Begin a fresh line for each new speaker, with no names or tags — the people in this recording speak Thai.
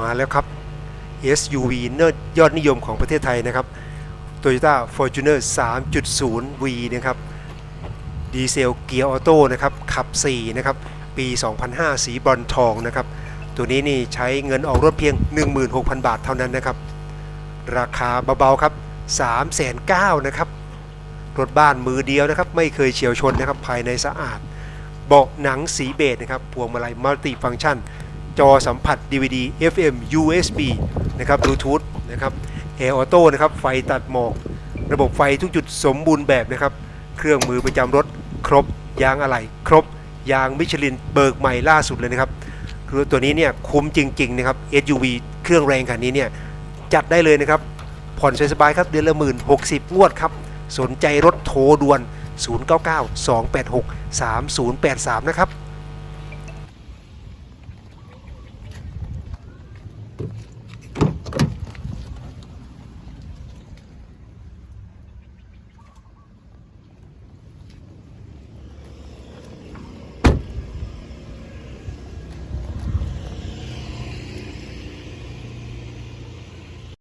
มาแล้วครับ SUV ยอดนิยมของประเทศไทยนะครับ Toyota Fortuner 3.0 V นะครับดีเซลเกียร์ออโต้นะครับขับ 4 นะครับ ปี 2005 สีบรอนทองนะครับ ตัวนี้นี่ใช้เงินออกรถเพียง 16,000 บาทเท่านั้นนะครับ ราคาเบาๆครับ 3 9 0 0 0นะครับ รถบ้านมือเดียวนะครับ ไม่เคยเฉียวชนนะครับ ภายในสะอาด เบาะหนังสีเบจนะครับพวงมาลัยมัลติฟังก์ชัน จอสัมผัส DVD FM USB นะครับ Bluetooth นะครับ Air Auto นะครับไฟตัดหมอก ระบบไฟทุกจุดสมบูรณ์แบบนะครับ เครื่องมือประจำรถครบ ยางอะไหล่ครบ ยางมิชลินเบิกใหม่ล่าสุดเลยนะครับคือตัวนี้เนี่ยคุ้มจริงๆนะครับ SUV เครื่องแรงคันนี้เนี่ยจัดได้เลยนะครับ ผ่อนสบายๆครับเดือนละหมื่นหกสิบงวดครับ สนใจรถโทรด่วน 099 286 3083 นะครับ Thank you.